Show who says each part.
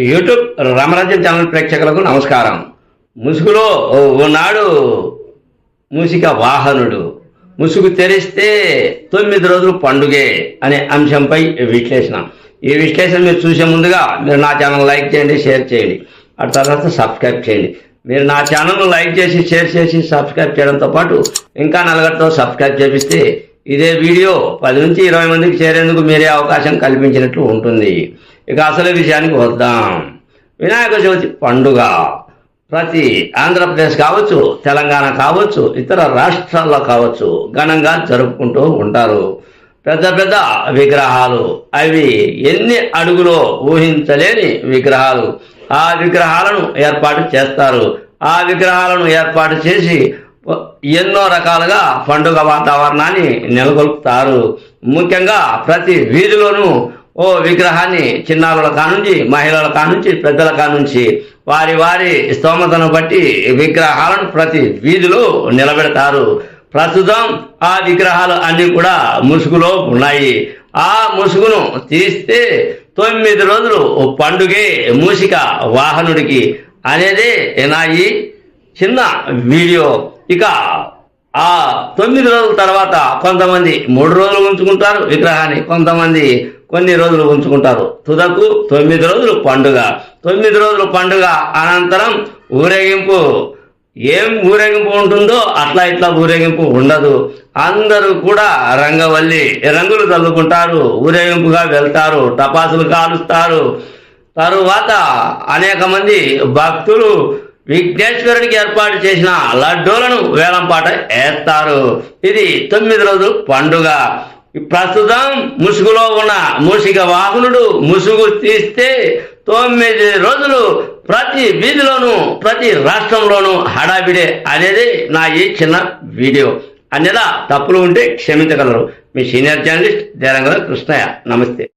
Speaker 1: YouTube రామరాజ్యం channel ప్రేక్షకులకు నమస్కారం. ముసుగులో ఉన్నాడు మూసిక వాహనుడు. ముసుగు తెరిస్తే తొమ్మిది రోజులు పండుగే అనే అంశంపై విశ్లేషణ. ఈ విశ్లేషణ మీరు చూసే ముందుగా మీరు నా ఛానల్ లైక్ చేయండి షేర్ చేయండి. ఆ తర్వాత సబ్స్క్రైబ్ చేయండి. మీరు నా ఛానల్ను లైక్ చేసి షేర్ చేసి సబ్స్క్రైబ్ చేయడంతో పాటు ఇంకా నలుగురితో సబ్స్క్రైబ్ చేపిస్తే ఇదే వీడియో పది నుంచి ఇరవై మందికి చేరేందుకు మీరే అవకాశం కల్పించినట్లు ఉంటుంది. ఇక అసలు విషయానికి వద్దాం. వినాయక చవితి పండుగ ప్రతి ఆంధ్రప్రదేశ్ కావచ్చు తెలంగాణ కావచ్చు ఇతర రాష్ట్రాల్లో కావచ్చు ఘనంగా జరుపుకుంటూ ఉంటారు. పెద్ద పెద్ద విగ్రహాలు అవి ఎన్ని అడుగులో ఊహించలేని విగ్రహాలు. ఆ విగ్రహాలను ఏర్పాటు చేస్తారు. ఆ విగ్రహాలను ఏర్పాటు చేసి ఎన్నో రకాలుగా పండుగ వాతావరణాన్ని నెలకొల్పుతారు. ముఖ్యంగా ప్రతి వీధిలోనూ ఓ విగ్రహాన్ని చిన్నారుల కానుంచి మహిళల కానుంచి పెద్దల కానుంచి వారి వారి స్తోమతను బట్టి విగ్రహాలను ప్రతి వీధిలో నిలబెడతారు. ప్రస్తుతం ఆ విగ్రహాలు అన్ని కూడా ముసుగులో ఉన్నాయి. ఆ ముసుగును తీస్తే తొమ్మిది రోజులు పండుగే మూసిక వాహనుడికి అనేది నా ఈ చిన్న వీడియో ఇక ఆ తొమ్మిది రోజుల తర్వాత కొంతమంది మూడు రోజులు ఉంచుకుంటారు విగ్రహాన్ని కొంతమంది కొన్ని రోజులు ఉంచుకుంటారు. తుదకు తొమ్మిది రోజులు పండుగ. తొమ్మిది రోజులు పండుగ అనంతరం ఊరేగింపు. ఏం ఊరేగింపు ఉంటుందో అట్లా ఇట్లా ఊరేగింపు ఉండదు. అందరూ కూడా రంగవల్లి రంగులు చల్లుకుంటారు ఊరేగింపుగా వెళ్తారు టపాసులు కాలుస్తారు. తరువాత అనేక మంది భక్తులు విఘ్నేశ్వరుడికి ఏర్పాటు చేసిన లడ్డూలను వేలంపాట వేస్తారు. ఇది తొమ్మిది రోజులు పండుగ. ప్రస్తుతం ముసుగులో ఉన్న ముసిక వాహనుడు ముసుగు తీస్తే తొమ్మిది రోజులు ప్రతి వీధిలోనూ ప్రతి రాష్ట్రంలోనూ హడావిడే అనేది నా ఈ చిన్న వీడియో. అన్యదా తప్పులు ఉంటే క్షమించగలరు. మీ సీనియర్ జర్నలిస్ట్ దేరంగల కృష్ణయ్య. నమస్తే.